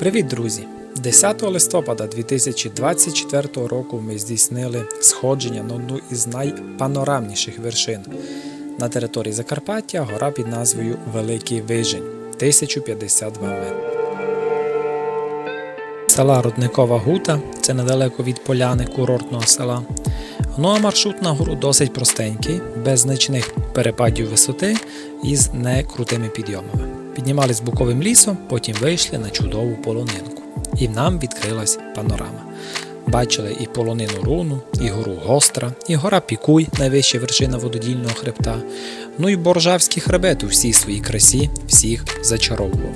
Привіт, друзі! 10 листопада 2024 року ми здійснили сходження на одну із найпанорамніших вершин на території Закарпаття, гора під назвою Великий Вижень 1052 метри. Села Рудникова Гута це недалеко від поляни курортного села. Ну а маршрут на гору досить простенький, без значних перепадів висоти і з некрутими підйомами. Піднімались буковим лісом, потім вийшли на чудову полонинку. І нам відкрилась панорама. Бачили і полонину руну, і гору Гостра, і гора Пікуй, найвища вершина вододільного хребта, ну і Боржавський хребет у всій своїй красі всіх зачаровував.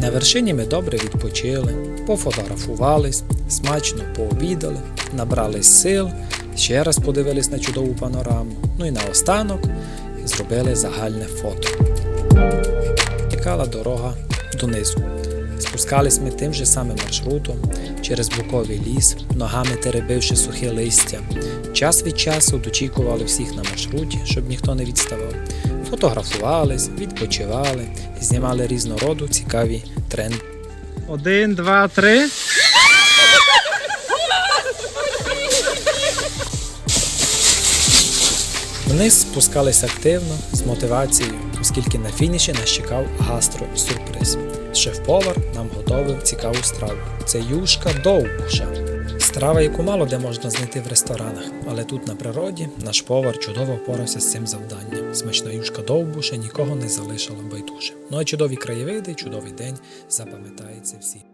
На вершині ми добре відпочили, пофотографувались, смачно пообідали, набрались сил, ще раз подивились на чудову панораму. Ну і наостанок зробили загальне фото. Тікала дорога донизу. Спускались ми тим же самим маршрутом через буковий ліс, ногами теребивши сухе листя. Час від часу дочікували всіх на маршруті, щоб ніхто не відставав. Фотографувались, відпочивали, знімали різного роду цікаві тренди. Один, два, три. Вниз спускались активно з мотивацією, оскільки на фініші нас чекав гастро-сюрприз. Шеф-повар нам готовив цікаву страву. Це юшка довбуша. Страва, яку мало де можна знайти в ресторанах, але тут на природі наш повар чудово впорався з цим завданням. Смачна юшка довбуша нікого не залишила байдуже. Ну а чудові краєвиди, чудовий день запам'ятається всі.